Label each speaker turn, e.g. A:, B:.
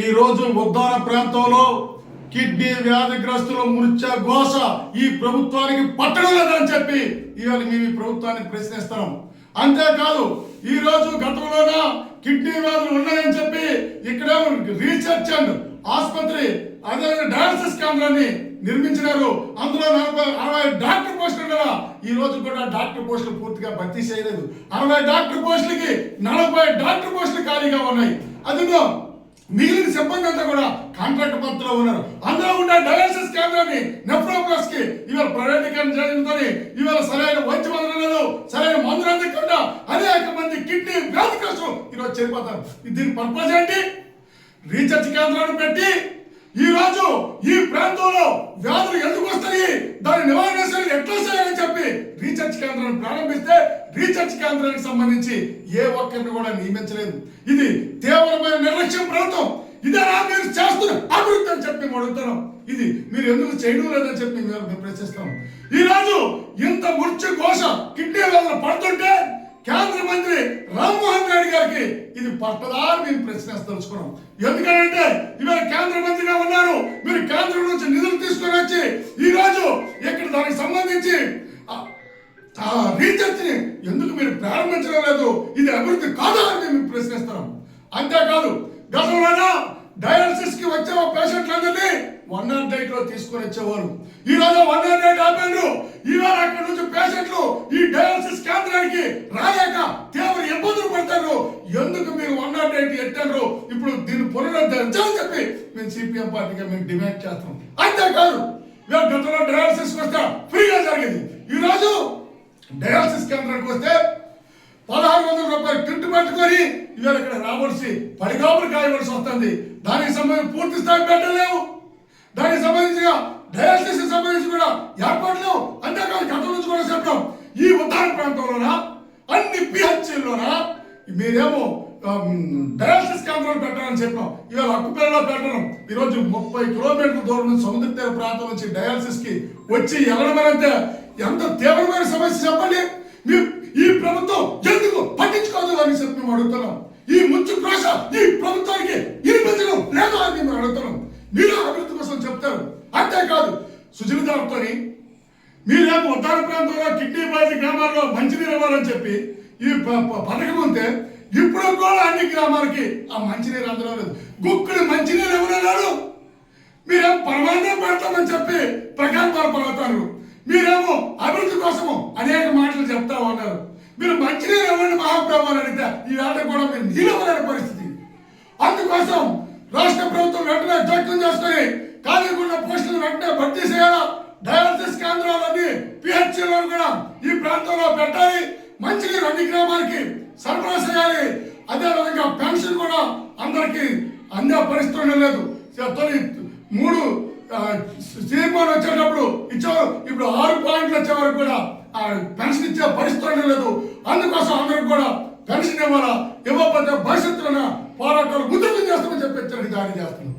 A: ఈ రోజు ఉద్దాన ప్రాంతంలో కిడ్నీ వ్యాధిగ్రస్తుల మృత్య ఘోష ఈ ప్రభుత్వానికి పట్టడం లేదని చెప్పి ఇవాళ మేము ఈ ప్రభుత్వాన్ని ప్రశ్నిస్తున్నాం. అంతేకాదు ఈ రోజు గతంలోన కిడ్నీ వ్యాధులు ఉన్నాయని చెప్పి ఇక్కడ రీసెర్చ్ అండ్ ఆసుపత్రి అదే డయాలసిస్ కేంద్రాన్ని నిర్మించినారు. అందులో నలభై అరవై డాక్టర్ పోస్టులు ఉండగా ఈ రోజు కూడా డాక్టర్ పోస్టులు పూర్తిగా భర్తీ చేయలేదు. అరవై డాక్టర్ పోస్టులకి నలభై డాక్టర్ పోస్టులు ఖాళీగా ఉన్నాయి. అదిగో మిగిలిన సిబ్బంది అంతా కూడా కాంట్రాక్ట్ పద్ధతిలో ఉన్నారు. అందులో ఉండే డయాలసిస్ కేంద్రాన్ని నెఫ్రోప్లస్కి ఇవాళ ప్రైవేటీకరణ చేయడంతో ఇవాళ సరైన వైద్య మందులు లేదు సరైన మందులు అందకుండా అనేక మంది కిడ్నీ వ్యాధిగ్రస్తులు ఈరోజు చనిపోతారు దీని పర్పస్ ఏంటి? రీసెర్చ్ కేంద్రాన్ని పెట్టి ఈ రోజు ఈ ప్రాంతంలో వ్యాధులు ఎందుకు వస్తాయి? దాని నివారణ ఎట్లా చేయాలని చెప్పి రీసెర్చ్ కేంద్రాన్ని ప్రారంభిస్తే రీసెర్చ్ కేంద్రానికి సంబంధించి ఏ ఒక్కరిని కూడా నియమించలేదు. ఇది తీవ్రమైన నిర్లక్ష్యం ప్రభుత్వం. ఇదేనా మీరు చేస్తున్న అభివృద్ధి అని చెప్పి మేము అడుగుతున్నాం. ఇది మీరు ఎందుకు చేయడం లేదని చెప్పి మేము ప్రశ్నిస్తాం ఈ ఇంత మృత్యు ఘోష కిడ్నీ వల్ల పడుతుంటే కేంద్ర మంత్రి రామ్మోహన్ రెడ్డి గారికి ఇది పట్టదా మేము ప్రశ్నిస్తలుచుకున్నాం ఎందుకంటే ఇవాళ కేంద్ర మంత్రిగా ఉన్నారు. మీరు కేంద్రం నుంచి నిధులు తీసుకొని వచ్చి ఈ ఇక్కడ దానికి సంబంధించి ఆ- ఎందుకు మీరు ప్రారంభించడం లేదు? ఇది అభివృద్ధి కాదా అని మేము ప్రశ్నిస్తున్నాం అంతేకాదు గతంలోన డయాలసిస్కి వచ్చే పేషెంట్లందరినీ వన్ నాట్ ఎయిట్లో తీసుకొని వచ్చేవారు. ఈ రోజు వన్ నాట్ ఎయిట్ ఈ ఈవేళ అక్కడ నుంచి పేషెంట్లు ఈ డయాలసిస్ కేంద్రానికి రాలేక తీవ్ర ఇబ్బందులు పడతారు. ఎందుకు మీరు వన్ నాట్ ఎయిట్ ఎట్టారు ఇప్పుడు దీన్ని పునరుద్ధరించాలని చెప్పి మేము సిపిఎం పార్టీగా మేము డిమాండ్ చేస్తాం అంతేకాదు గతంలో డయాలసిస్ వస్తే ఫ్రీగా జరిగింది. ఈ రోజు డయాలసిస్ కేంద్రానికి వస్తే పదహారు వందల రూపాయలు కిట్టు పట్టుకొని ఇవాళ ఇక్కడ రావాల్సి పడిగాపులు కాయవలసి వస్తుంది. దానికి సంబంధించి పూర్తి స్థాయి పెట్టలేవు దానికి సంబంధించిన డయాలసిస్ సంబంధించి కూడా ఏర్పాట్లు అంతేకాదు గతం నుంచి కూడా చెప్పాం ఈ ఉత్తర ప్రాంతంలోన? అన్ని పిహెచ్లోన మీరేమో డయాలసిస్ కేంద్రాలు పెట్టాలని చెప్పాం. ఇవాళ అక్కుపేరలో పెట్టడం. ఈరోజు ముప్పై కిలోమీటర్ల దూరం నుంచి సముద్ర తీర ప్రాంతం నుంచి డయాలసిస్కి వచ్చి వెళ్ళడమంటే ఎంత తీవ్రమైన సమస్య చెప్పండి. మీ ఈ ప్రభుత్వం ఎందుకు పట్టించుకోదు అని చెప్పి మేము అడుగుతున్నాం. ఈ ముచ్చు ప్రాస ఈ ప్రభుత్వానికి వినిపించడం లేదు అని మేము అడుగుతున్నాం. మీరు అభివృద్ధి కోసం చెప్తారు. అంతేకాదు సుజలితాలతో మీరేమో ఉత్తర ప్రాంతంలో కిడ్నీ బాధి గ్రామాల్లో మంచినీరు ఇవ్వాలని చెప్పి ఈ ప- పథకం ఉంటే ఇప్పుడు కూడా అన్ని గ్రామాలకి ఆ మంచినీరు అందడం లేదు. గుక్కుడు మంచినీరు ఎవరు ఎవరన్నాడు మీరేం పరమాన్నం పెడతామని చెప్పి ప్రకల్పాలు పలుకుతారు. మీరేమో అభివృద్ధి కోసము అనేక మాటలు చెప్తా ఉన్నారు మీరు మంచిగా ఇవ్వండి మహాప్రభావాలు అడిగితే ఈ ఆట కూడా మీరు నిలవలేని పరిస్థితి. అందుకోసం రాష్ట్ర ప్రభుత్వం వెంటనే జోక్యం చేసుకుని ఖాళీగున్న పోస్టులు వెంటనే భర్తీ చేయాలా? డయాలసిస్ కేంద్రాలన్నీ పిహెచ్లో కూడా ఈ ప్రాంతంలో పెట్టాలి. మంచిగా అన్ని గ్రామాలకి సరఫరా చేయాలి. అదేవిధంగా పెన్షన్ కూడా అందరికి అందే పరిస్థితి లేదు తొలి మూడు సీఎంఆర్ వచ్చేటప్పుడు ఇచ్చారు. ఇప్పుడు ఆరు పాయింట్లు వచ్చే వరకు కూడా ఆ పెన్షన్ ఇచ్చే పరిస్థితి లేదు. అందుకోసం అందరికి కూడా పెన్షన్ ఇవ్వాలా? ఇవ్వకపోతే భవిష్యత్తులో పోరాటాలు ముందుకు చేస్తామని చెప్పి హెచ్చరిక జారీ చేస్తున్నాం.